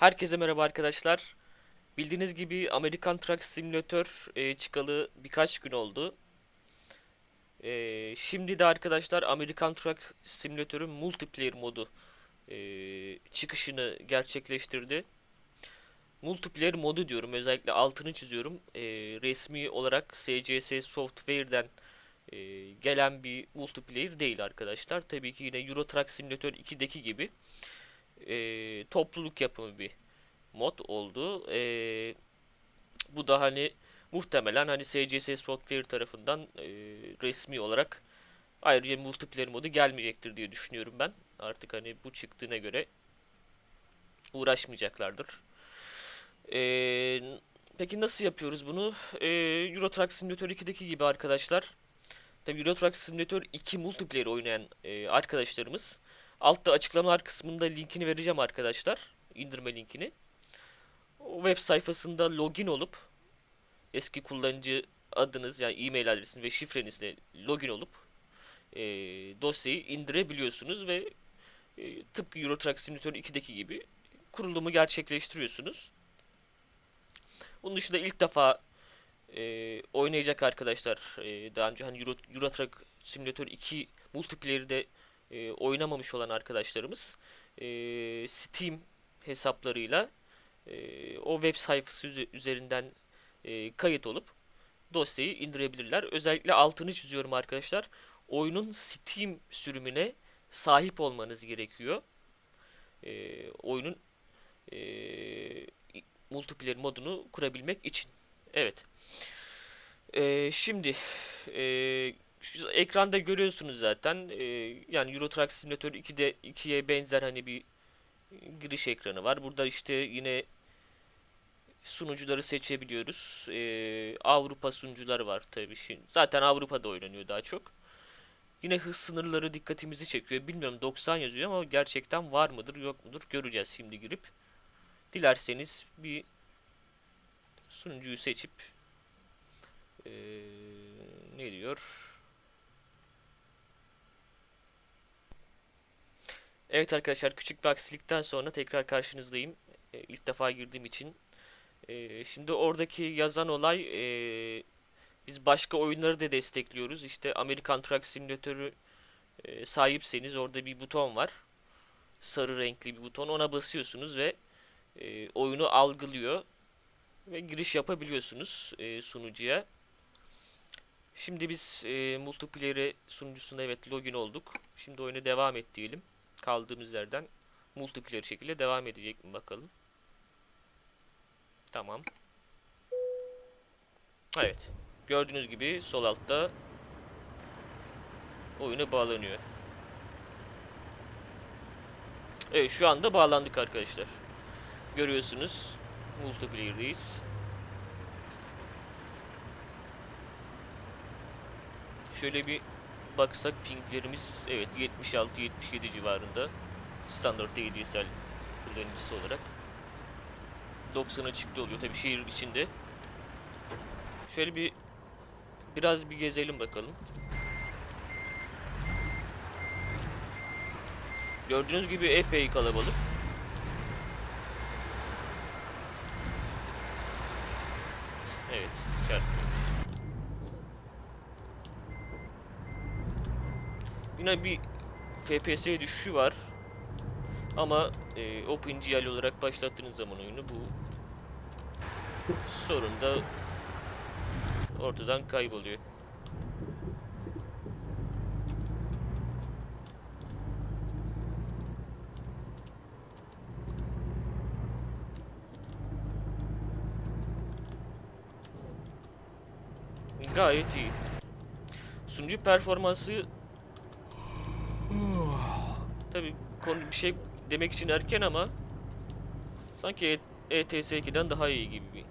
Herkese merhaba arkadaşlar. Bildiğiniz gibi American Truck Simulator e, çıkalı birkaç gün oldu. E, şimdi de arkadaşlar American Truck Simulator'ın multiplayer modu e, çıkışını gerçekleştirdi. Multiplayer modu diyorum özellikle altını çiziyorum. E, resmi olarak SCS Software'den e, gelen bir multiplayer değil arkadaşlar. Tabii ki yine Euro Truck Simulator 2'deki gibi e, topluluk yapımı bir mod oldu. E, bu da hani muhtemelen hani SCS Software tarafından e, resmi olarak ayrıca multiplayer modu gelmeyecektir diye düşünüyorum ben. Artık hani bu çıktığına göre uğraşmayacaklardır. E, peki nasıl yapıyoruz bunu? E, Euro Truck Simulator 2'deki gibi arkadaşlar. Tabii Euro Truck Simulator 2 multiplayer oynayan e, arkadaşlarımız Altta açıklamalar kısmında linkini vereceğim arkadaşlar. İndirme linkini. O web sayfasında login olup eski kullanıcı adınız yani e-mail adresiniz ve şifrenizle login olup e, dosyayı indirebiliyorsunuz ve e, tıpkı Euro Truck Simulator 2'deki gibi kurulumu gerçekleştiriyorsunuz. Bunun dışında ilk defa e, oynayacak arkadaşlar e, daha önce hani Euro, Euro Simulator 2 multiplayer'de e, oynamamış olan arkadaşlarımız e, Steam hesaplarıyla e, o web sayfası üze- üzerinden e, kayıt olup dosyayı indirebilirler. Özellikle altını çiziyorum arkadaşlar. Oyunun Steam sürümüne sahip olmanız gerekiyor. E, oyunun e, multiplayer modunu kurabilmek için. Evet. E, şimdi e, şu ekranda görüyorsunuz zaten. Ee, yani Euro Truck Simulator 2'de 2'ye benzer hani bir giriş ekranı var. Burada işte yine sunucuları seçebiliyoruz. Ee, Avrupa sunucuları var tabii şimdi. Zaten Avrupa'da oynanıyor daha çok. Yine hız sınırları dikkatimizi çekiyor. Bilmiyorum 90 yazıyor ama gerçekten var mıdır yok mudur göreceğiz şimdi girip. Dilerseniz bir sunucuyu seçip ee, ne diyor? Evet arkadaşlar küçük bir aksilikten sonra tekrar karşınızdayım. E, ilk defa girdiğim için. E, şimdi oradaki yazan olay e, biz başka oyunları da destekliyoruz. İşte American Truck Simulator'ı e, sahipseniz orada bir buton var. Sarı renkli bir buton. Ona basıyorsunuz ve e, oyunu algılıyor. Ve giriş yapabiliyorsunuz e, sunucuya. Şimdi biz e, multiplayer'e sunucusunda evet login olduk. Şimdi oyuna devam et diyelim kaldığımız yerden multiplayer şekilde devam edecek mi bakalım. Tamam. Evet. Gördüğünüz gibi sol altta oyuna bağlanıyor. Evet şu anda bağlandık arkadaşlar. Görüyorsunuz multiplayer'deyiz. Şöyle bir baksak pinglerimiz evet 76-77 civarında. Standart ADSL kullanıcısı olarak. 90'a çıktı oluyor tabi şehir içinde. Şöyle bir biraz bir gezelim bakalım. Gördüğünüz gibi epey kalabalık. Evet çarpıyormuş Yine bir FPS düşüşü var. Ama e, OpenGL olarak başlattığınız zaman oyunu bu sorun da ortadan kayboluyor. Gayet iyi. Sunucu performansı Tabi konu bir şey demek için erken ama sanki E- ETS2'den daha iyi gibi bir.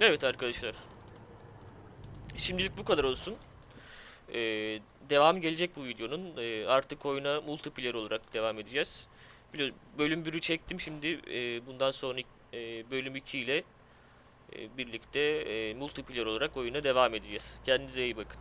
Evet arkadaşlar. Şimdilik bu kadar olsun. Ee, devam gelecek bu videonun. Ee, artık oyuna multiplayer olarak devam edeceğiz. Biliyorsun bölüm 1'ü çektim şimdi e, bundan sonra e, bölüm 2 ile e, birlikte e, multiplayer olarak oyuna devam edeceğiz. Kendinize iyi bakın.